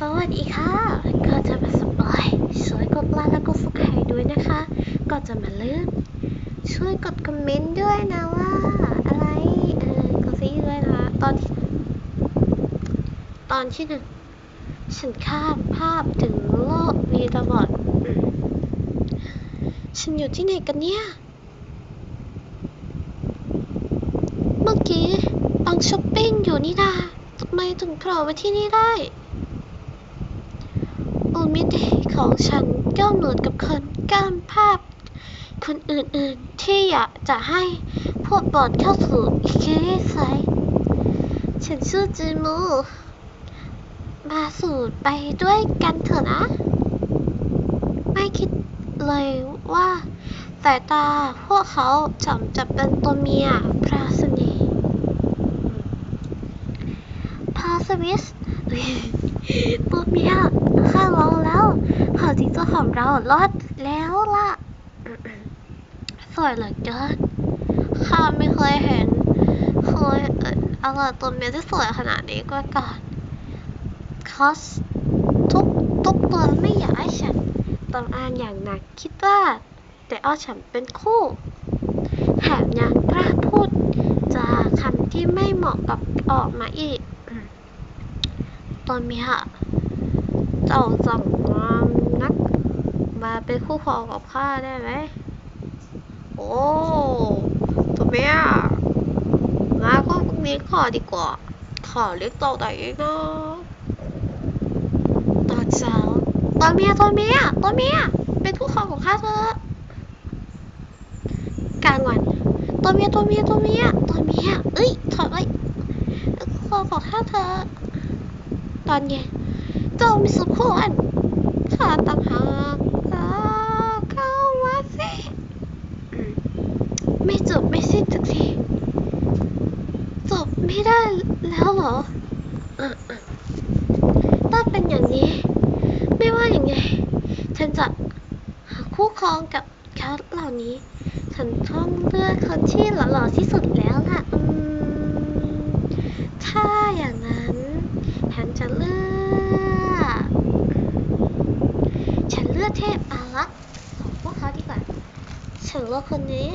สวัสดีค่ะ ก็จะมาสปอยช่วยกดไลค์และกดซับสไคร์ด้วยนะคะ ก็จะมาเริ่มช่วยกดคอมเมนต์ด้วยนะว่า อะไรเออกดซีด้วยนะตอนที่ตอนที่หนึ่งฉันข้ามภาพถึงโลกวีตาบอดฉันอยู่ที่ไหนกันเนี่ย เมื่อกี้ปังช้อปปิ้งอยู่นี่นาทำไมถึงโผล่มาที่นี่ได้ มิติของฉันก็เหมือนกับคนก้ามภาพ คนอื่นๆที่อยากจะให้พวกบอดเข้าสู่อิคิริไซฉันชื่อจิมู มาสู่ไปด้วยกันเถอะนะ ไม่คิดเลยว่าสายตาพวกเขาจำจะเป็นตัวเมียพราสนีพาสวิส ตัวเมียข้าลองแล้วหาจิงโจ้ของเรารอดแล้วล่ะ สวยเหลือเกินข้าไม่เคยเห็น เคยเอออะไรตัวเมียที่สวยขนาดนี้ก็ก่อนคอสทุกทุกตัวไม่อยากให้ฉันต้องอ่านอย่างหนักคิดว่าแต่เอฉันเป็นคู่ แถมยังกล้าพูดจาคำที่ไม่เหมาะกับออกมาอีก ตัวเมียเจ้าสั่งงามนัก มาเป็นคู่ครองกับข้าได้ไหม โอ้ตัวเมียงั้นก็เลี้ยงข้าดีกว่าข้าเลี้ยงเต่าไหนนะตอนเช้าตัวเมียตัวเมียตัวเมียเป็นคู่ครองของข้าเถอะกลางวันตัวเมียตัวเมียตัวเมียตัวเมียเอ้ยถอยไปเป็นคู่ครองของข้าเถอะ อนเย็นเจ้ามีสุขควรข้าต่างหากเข้ามาสิไม่จบไม่สิ้นสักทีจบไม่ได้แล้วเหรอถ้าเป็นอย่างนี้ ไม่ว่าอย่างไง ฉันจะหาคู่ครองกับเขาเหล่านี้ ฉันต้องเลือกคนที่หล่อๆที่สุดแล้วล่ะถ้าอย่างนั้น จะเลือกฉันเลือกเทพอารักษ์ของพวกเขาดีกว่า ฉันเลือกคนนี้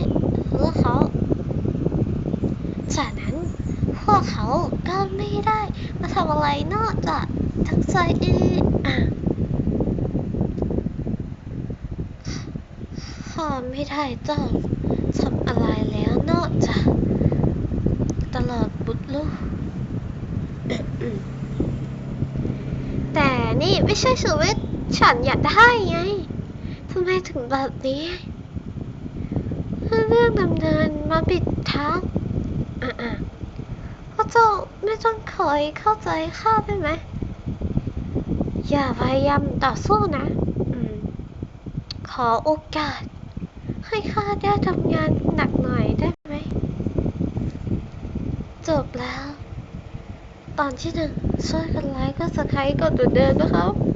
เลือกเขา จากนั้นพวกเขาก็ไม่ได้มาทำอะไรนอกจากทั้งใจอีอะข้าไม่ได้ต้องทำอะไรแล้วนอกจากตลอดบุตรลูก นี่ไม่ใช่ชีวิตฉันอยากได้ไงทำไมถึงแบบนี้เรื่องดำเนินมาปิดทางอะๆพระเจ้าไม่ต้องคอยเข้าใจข้าได้ไหม อย่าพยายามต่อสู้นะอขอโอกาส ให้ข้าได้ทำงานหนักหน่อยได้ไหม จบแล้ว ตอนที่หนึ่งช่วยกันไลค์ก็สไครต์กดตัวเดิมนะครับ